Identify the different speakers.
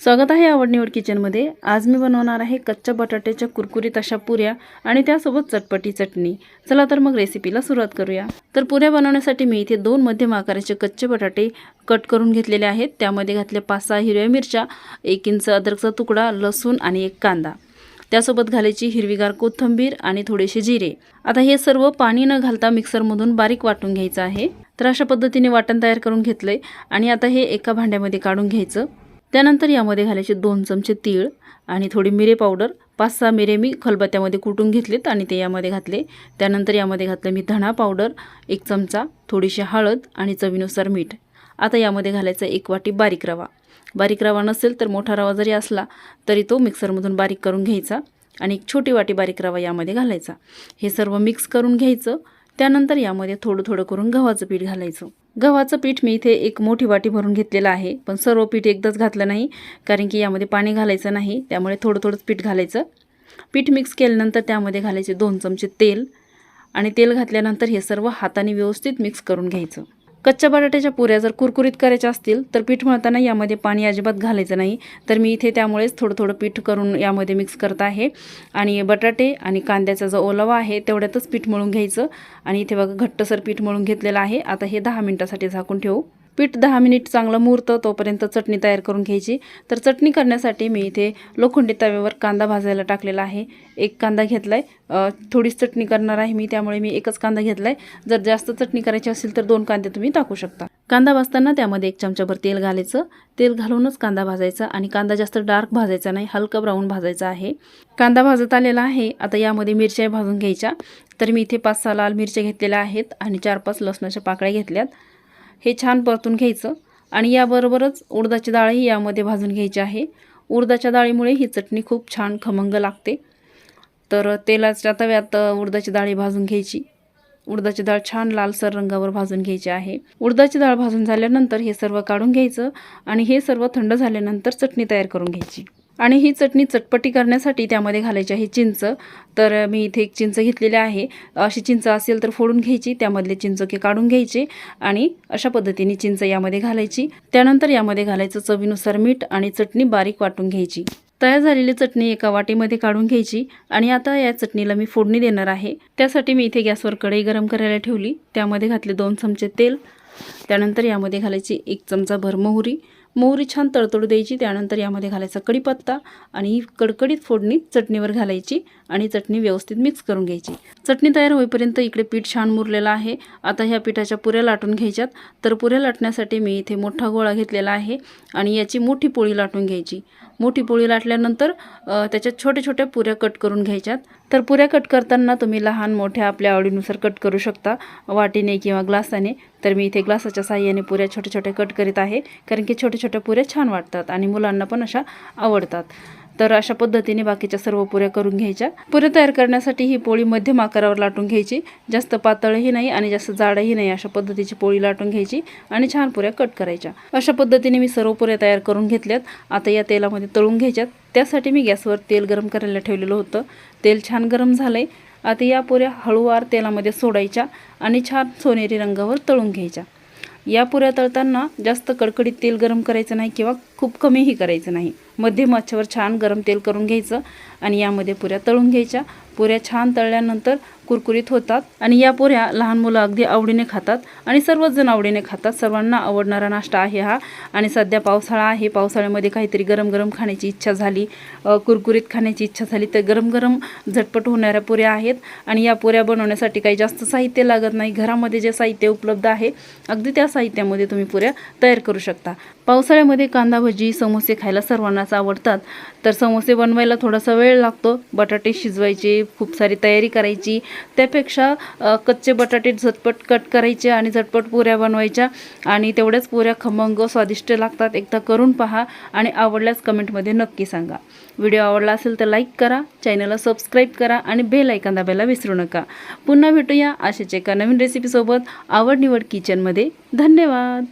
Speaker 1: स्वागत आहे आवड निवड किचनमध्ये. आज मी बनवणार आहे कच्च्या बटाट्याच्या कुरकुरीत अशा पुऱ्या आणि त्यासोबत चटपटी चटणी. चला तर मग रेसिपीला सुरुवात करूया. तर पुऱ्या बनवण्यासाठी मी इथे दोन मध्यम आकाराचे कच्चे बटाटे कट करून घेतलेले आहेत. त्यामध्ये घातले पाच सहा हिरव्या मिरच्या एक इंच अद्रकचा तुकडा लसूण आणि एक कांदा. त्यासोबत घालायची हिरवीगार कोथिंबीर आणि थोडेसे जिरे. आता हे सर्व पाणी न घालता मिक्सरमधून बारीक वाटून घ्यायचं आहे. तर अशा पद्धतीने वाटण तयार करून घेतलंय आणि आता हे एका भांड्यामध्ये काढून घ्यायचं. त्यानंतर यामध्ये घालायचे दोन चमचे तीळ आणि थोडी मिरे पावडर. पाच सहा मिरे मी खलबत्त्यामध्ये कुटून घेतलेत आणि ते यामध्ये घातले. त्यानंतर यामध्ये घातलं मी धणा पावडर एक चमचा थोडीशी हळद आणि चवीनुसार मीठ. आता यामध्ये घालायचा एक वाटी बारीक रवा. बारीक रवा नसेल तर मोठा रवा जरी असला तरी तो मिक्सरमधून बारीक करून घ्यायचा आणि एक छोटी वाटी बारीक रवा यामध्ये घालायचा. हे सर्व मिक्स करून घ्यायचं त्यानंतर यामध्ये थोडं थोडं करून गव्हाचं पीठ घालायचं. गव्हाचं पीठ मी इथे एक मोठी वाटी भरून घेतलेलं आहे पण सर्व पीठ एकदाच घातलं नाही कारण की यामध्ये पाणी घालायचं नाही त्यामुळे थोडं थोडंच पीठ घालायचं. पीठ मिक्स केल्यानंतर त्यामध्ये घालायचे दोन चमचे तेल आणि तेल घातल्यानंतर हे सर्व हाताने व्यवस्थित मिक्स करून घ्यायचं. कच्च्या बटाट्याच्या पुऱ्या जर कुरकुरीत करायच्या असतील तर पीठ मळताना यामध्ये पाणी अजिबात घालायचं नाही. तर मी इथे त्यामुळेच थोडं थोडं पीठ करून यामध्ये मिक्स करत आहे. आणि बटाटे आणि कांद्याचा जो ओलावा आहे तेवढ्यातच पीठ मळून घ्यायचं. आणि इथे बघा घट्टसर पीठ मळून घेतलेलं आहे. आता हे दहा मिनटासाठी झाकून ठेवू. पीठ दहा मिनिट चांगलं मुरतं तोपर्यंत चटणी तयार करून घ्यायची. तर चटणी करण्यासाठी मी इथे लोखंडी तव्यावर कांदा भाजायला टाकलेला आहे. एक कांदा घेतला आहे थोडीच चटणी करणार आहे मी त्यामुळे मी एकच कांदा घेतला आहे जर जास्त चटणी करायची असेल तर दोन कांदे तुम्ही टाकू शकता. कांदा भाजताना त्यामध्ये एक चमचाभर तेल घालायचं. तेल घालूनच कांदा भाजायचा आणि कांदा जास्त डार्क भाजायचा नाही हलका ब्राऊन भाजायचा आहे. कांदा भाजत आलेला आहे. आता यामध्ये मिरच्या भाजून घ्यायच्या. तर मी इथे पाच सहा लाल मिरच्या घेतलेल्या आहेत आणि चार पाच लसणाच्या पाकळ्या घेतल्यात. हे छान परतून घ्यायचं. आणि याबरोबरच उडदाची डाळही यामध्ये भाजून घ्यायची आहे. उडदाच्या डाळीमुळे ही चटणी खूप छान खमंग लागते. तर तेलाच्या तव्यात उडदाची डाळी भाजून घ्यायची. उडदाची डाळ छान लालसर रंगावर भाजून घ्यायची आहे. उडदाची डाळ भाजून झाल्यानंतर हे सर्व काढून घ्यायचं आणि हे सर्व थंड झाल्यानंतर चटणी तयार करून घ्यायची. आणि ही चटणी चटपटी करण्यासाठी त्यामध्ये घालायची आहे चिंच. तर मी इथे एक चिंच घेतलेली आहे. अशी चिंच असेल तर फोडून घ्यायची त्यामधले चिंचोके काढून घ्यायचे आणि अशा पद्धतीने चिंच यामध्ये घालायची. त्यानंतर यामध्ये घालायचं चवीनुसार मीठ आणि चटणी बारीक वाटून घ्यायची. तयार झालेली चटणी एका वाटीमध्ये काढून घ्यायची आणि आता या चटणीला मी फोडणी देणार आहे. त्यासाठी मी इथे गॅसवर कढई गरम करायला ठेवली. त्यामध्ये घातले दोन चमचे तेल. त्यानंतर यामध्ये घालायची एक चमचा भर मोहरी मोहरी छान तडतडू द्यायची त्यानंतर यामध्ये घालायचा कढीपत्ता आणि ही कडकडीत फोडणी चटणीवर घालायची. आणि चटणी व्यवस्थित मिक्स करून घ्यायची. चटणी तयार होईपर्यंत इकडे पीठ छान मुरलेलं आहे. आता ह्या पिठाच्या पुऱ्या लाटून घ्यायच्यात. तर पुऱ्या लाटण्यासाठी मी इथे मोठा गोळा घेतलेला आहे आणि याची मोठी पोळी लाटून घ्यायची. मोठी पोळी लाटल्यानंतर त्याच्यात छोट्या छोट्या पुऱ्या कट करून घ्यायच्यात. तर पुऱ्या कट करताना तुम्ही लहान मोठ्या आपल्या आवडीनुसार कट करू शकता वाटीने किंवा ग्लासाने. तर मी इथे ग्लासाच्या साह्याने पुऱ्या छोट्या छोट्या कट करीत आहे कारण की छोट्या छोट्या पुऱ्या छान वाटतात आणि मुलांना पण अशा आवडतात. तर अशा पद्धतीने बाकीच्या सर्व पुऱ्या करून घ्यायच्या. पुऱ्या तयार करण्यासाठी ही पोळी मध्यम आकारावर लाटून घ्यायची. जास्त पातळही नाही आणि जास्त जाडही नाही अशा पद्धतीची पोळी लाटून घ्यायची आणि छान पुऱ्या कट करायच्या. अशा पद्धतीने मी सर्व पुऱ्या तयार करून घेतल्यात. आता या तेलामध्ये तळून घ्यायच्यात. त्यासाठी मी गॅसवर तेल गरम करायला ठेवलेलं होतं. तेल छान गरम झालं आहे आता या पुऱ्या हळूवार तेलामध्ये सोडायच्या आणि छान सोनेरी रंगावर तळून घ्यायच्या. या पुऱ्या तळताना जास्त कडकडीत तेल गरम करायचं नाही किंवा खूप कमीही करायचं नाही. मध्यम आचेवर छान गरम तेल करून घ्यायचं आणि यामध्ये पुऱ्या तळून घ्यायच्या. पुऱ्या छान तळल्यानंतर कुरकुरीत होतात आणि या पुऱ्या लहान मुलं अगदी आवडीने खातात आणि सर्वच जण आवडीने खातात. सर्वांना आवडणारा नाश्ता आहे हा. आणि सध्या पावसाळा आहे. पावसाळ्यामध्ये काहीतरी गरम गरम खाण्याची इच्छा झाली. कुरकुरीत खाण्याची इच्छा झाली तर गरम गरम झटपट होणाऱ्या पुऱ्या आहेत. आणि या पुऱ्या बनवण्यासाठी काही जास्त साहित्य लागत नाही. घरामध्ये जे साहित्य उपलब्ध आहे अगदी त्या साहित्यामध्ये तुम्ही पुऱ्या तयार करू शकता. पावसाळ्यामध्ये कांदा भजी समोसे खायला सर्वांनाच आवडतात. तर समोसे बनवायला थोडासा वेळ लागतो. बटाटे शिजवायचे खूप सारी तयारी करायची. त्यापेक्षा कच्चे बटाटे झटपट कट करायचे आणि झटपट पुऱ्या बनवायच्या. आणि तेवढ्याच पुऱ्या खमंग स्वादिष्ट लागतात. एकदा करून पहा आणि आवडल्यास कमेंटमध्ये नक्की सांगा. व्हिडिओ आवडला असेल तर लाईक करा चॅनलला सबस्क्राईब करा आणि बेल ऐकन दाबायला विसरू नका. पुन्हा भेटूया अशाच एका नवीन रेसिपीसोबत आवड निवड किचनमध्ये. धन्यवाद!